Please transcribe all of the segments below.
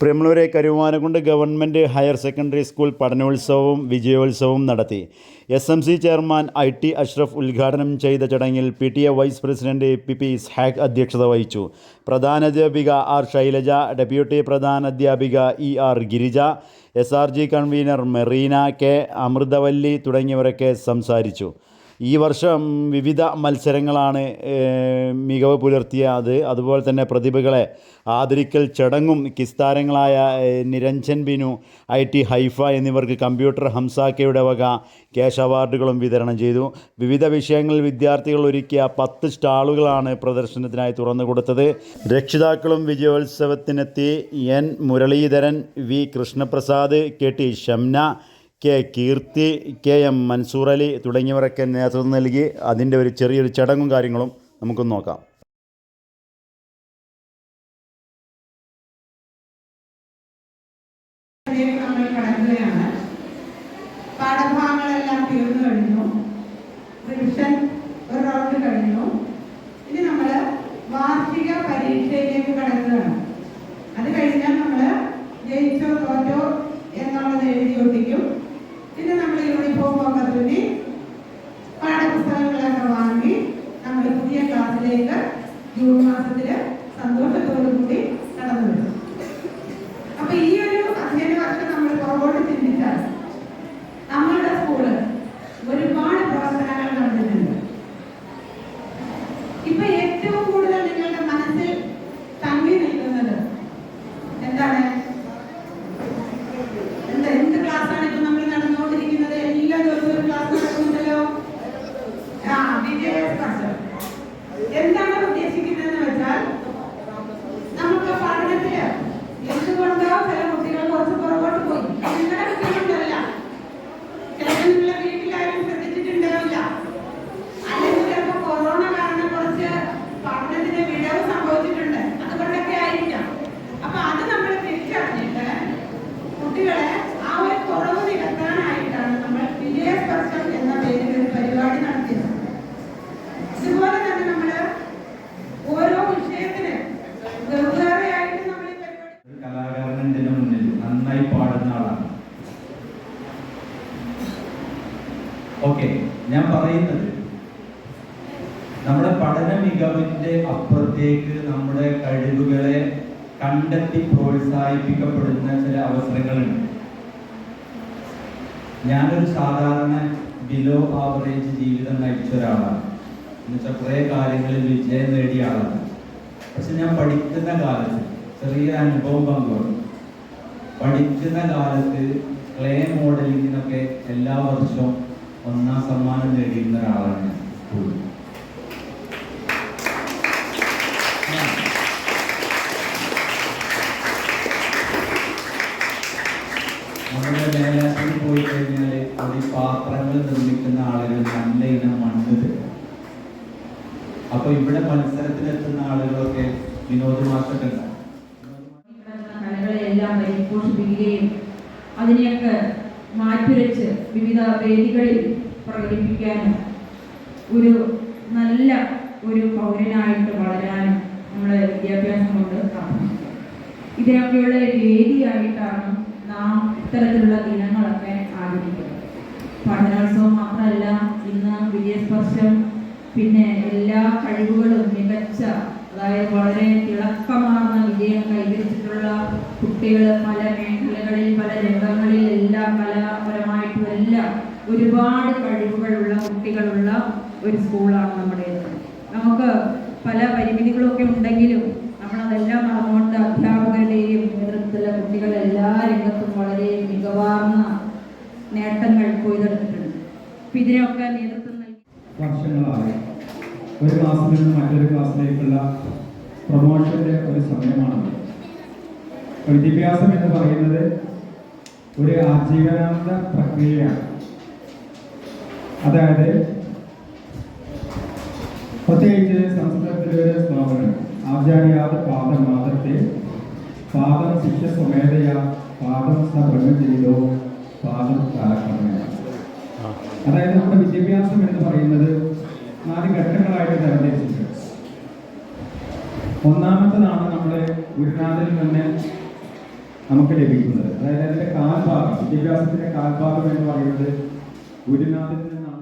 പ്രിയമുള്ളവരെ കരുവാനക്കുണ്ട് government higher secondary school പഠനോത്സവവും വിജയോത്സവവും നടത്തി. S M C chairman I T Ashraf ഉദ്ഘാടനം ചെയ്ത ചടങ്ങിൽ P T A vice president P P Ishaq അധ്യക്ഷത വഹിച്ചു. പ്രധാനാധ്യാപിക R Shailaja deputy പ്രധാനാധ്യാപിക E R Girija S R G convener Merina K Amruthavalli തുടങ്ങിയവരൊക്കെ സംസാരിച്ചു. ഈ വർഷം വിവിധ മത്സരങ്ങളാണ് മികവ് പുലർത്തിയ പുലർത്തിയത് അതുപോലെ തന്നെ പ്രതിഭകളെ ആദരിക്കൽ ചടങ്ങും കിസ്താരങ്ങളായ താരങ്ങളായ നിരഞ്ജൻ ബിനു ഐ ടി ഹൈഫ എന്നിവർക്ക് കമ്പ്യൂട്ടർ ഹംസാക്കയുടെ വക ക്യാഷ് അവാർഡുകളും വിതരണം ചെയ്തു. വിവിധ വിഷയങ്ങളിൽ വിദ്യാർത്ഥികൾ ഒരുക്കിയ പത്ത് സ്റ്റാളുകളാണ് പ്രദർശനത്തിനായി തുറന്നു കൊടുത്തത്. രക്ഷിതാക്കളും വിജയോത്സവത്തിനെത്തി N Muraleedharan V Krishnaprasad K T Shamna K Keerthi K M Mansoor Ali തുടങ്ങിയവരൊക്കെ നേതൃത്വം നൽകി അതിന്റെ ഒരു ചെറിയൊരു ചടങ്ങും കാര്യങ്ങളും നമുക്കൊന്ന് നോക്കാം. ഓക്കെ ഞാൻ പറയുന്നത് നമ്മുടെ പഠന മികവിന്റെ അപ്പുറത്തേക്ക് നമ്മുടെ കഴിവുകളെ കണ്ടെത്തി പ്രോത്സാഹിപ്പിക്കപ്പെടുന്ന ചില അവസരങ്ങളുണ്ട്. ഞാനൊരു സാധാരണ ബിലോ ആവറേജ് ജീവിതം നയിച്ച ഒരാളാണ്. എന്നുവെച്ചാൽ കുറേ കാര്യങ്ങളിൽ വിജയം നേടിയ ആളാണ്. പക്ഷെ ഞാൻ പഠിക്കുന്ന കാലത്ത് ചെറിയ അനുഭവം പങ്കുവന്നു പഠിക്കുന്ന കാലത്ത് ക്ലേ മോഡലിങ്ങിനൊക്കെ എല്ലാ വർഷവും ഒന്നാം സമ്മാനം നേടിയിരുന്ന ഒരാളാണ് നമ്മുടെ മേലാശിന് പോയി കഴിഞ്ഞാൽ അവിടെ പാത്രങ്ങൾ നിർമ്മിക്കുന്ന ആളുകൾ നല്ല ഇനം മണ്ണ് തരും. അപ്പൊ ഇവിടെ മത്സരത്തിനെത്തുന്ന ആളുകളൊക്കെ വിനോദ വിവിധ വേദികളിൽ പ്രകടിപ്പിക്കാനും ഒരു നല്ല ഒരു പൗരനായിട്ട് വളരാനും നമ്മുടെ വിദ്യാഭ്യാസം കൊണ്ട് സാധിക്കും. ഇതിനൊക്കെയുള്ള വേദിയായിട്ടാണ് നാം ഇത്തരത്തിലുള്ള ദിനങ്ങളൊക്കെ ആചരിക്കുന്നത്. പഠനോത്സവം മാത്രമല്ല ഇന്ന് വിജയസ്പർശം പിന്നെ എല്ലാ കഴിവുകളും മികച്ച അതായത് വളരെ തിളക്കമാർന്ന വിജയം കൈവരിച്ചിട്ടുള്ള കുട്ടികൾ പല മേഖലകളിൽ പല രംഗങ്ങളിൽ എല്ലാം കലാപരമായിട്ടും എല്ലാം ഒരുപാട് കഴിവുകളുള്ള കുട്ടികളുള്ള ഒരു സ്കൂളാണ് നമ്മുടേത് നമുക്ക് പല പരിമിതികളൊക്കെ ഉണ്ടെങ്കിലും നമ്മൾ അതെല്ലാം മറന്നുകൊണ്ട് അധ്യാപകരുടെയും നേതൃത്വത്തിലെ കുട്ടികൾ എല്ലാ രംഗത്തും വളരെ മികവാർന്ന നേട്ടങ്ങൾ കൊയ്തെടുത്തിട്ടുണ്ട്. അപ്പൊ ഇതിനൊക്കെ നേതൃത്വം നൽകി വർഷങ്ങളായി. ഒരു ക്ലാസ്സിൽ നിന്ന് മറ്റൊരു ക്ലാസ്സിലേക്കുള്ള പ്രൊമോഷന്റെ ഒരു സമയമാണ് വിദ്യാഭ്യാസം എന്ന് പറയുന്നത് ഒരു ആജീവനാന്ത പ്രക്രിയയാണ്. അതായത് പ്രത്യേകിച്ച് സംസ്കൃതത്തിലെ ഒരു സ്ഥാപനം ആചാര്യാത് പാദം മാതൃത്തെ പാദം ശിക്ഷ സ്വമേധയ പാദം സ പാദം കാലക്രമേണ. അതായത് നമ്മുടെ വിദ്യാഭ്യാസം എന്ന് പറയുന്നത് നാല് ഘട്ടങ്ങളായിട്ട് തരംതിരിച്ചിട്ടുണ്ട്. ഒന്നാമത്തതാണ് നമ്മുടെ ഗുരുനാഥനിൽ നിന്ന് നമുക്ക് ലഭിക്കുന്നത്. അതായത് അതിന്റെ കാൽഭാഗം വിദ്യാഭ്യാസത്തിന്റെ കാൽഭാഗം എന്ന് പറയുന്നത് ഗുരുനാഥിൽ നിന്നാണ്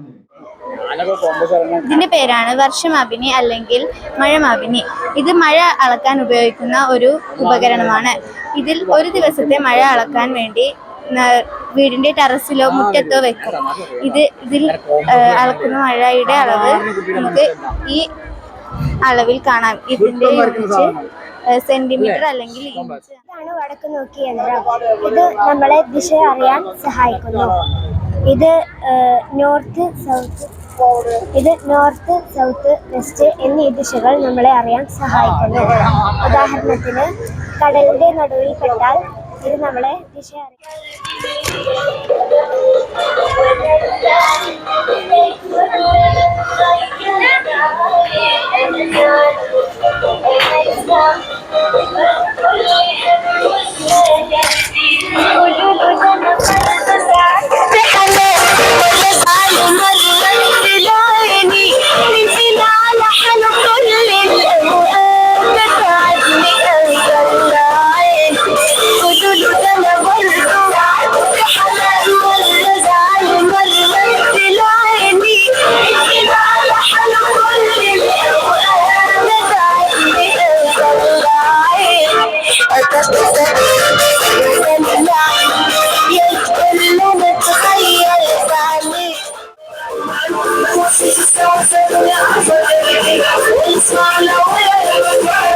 ഇതിന്റെ പേരാണ് വർഷമാപിനി അല്ലെങ്കിൽ മഴമാപിനി ഇത് മഴ അളക്കാൻ ഉപയോഗിക്കുന്ന ഒരു ഉപകരണമാണ്. ഇതിൽ ഒരു ദിവസത്തെ മഴ അളക്കാൻ വേണ്ടി വീടിന്റെ ടെറസിലോ മുറ്റത്തോ വെക്കും. ഇത് ഇതിൽ അളക്കുന്ന മഴയുടെ അളവ് നമുക്ക് ഈ അളവിൽ കാണാം. ഇതിന്റെ സെന്റിമീറ്റർ അല്ലെങ്കിൽ ഇഞ്ച് ഇതാണ് വടക്ക് നോക്കി യന്ത്രം. ഇത് നമ്മളെ ദിശ അറിയാൻ സഹായിക്കുന്നു. ഇത് നോർത്ത് സൗത്ത് ഇത് നോർത്ത് സൗത്ത് വെസ്റ്റ് എന്നീ ദിശകൾ നമ്മളെ അറിയാൻ സഹായിക്കുന്നു. ഉദാഹരണത്തിന് കടലിന്റെ നടുവിൽ പെട്ടാൽ ഇത് നമ്മളെ ദിശ I pressed the step. Smile away.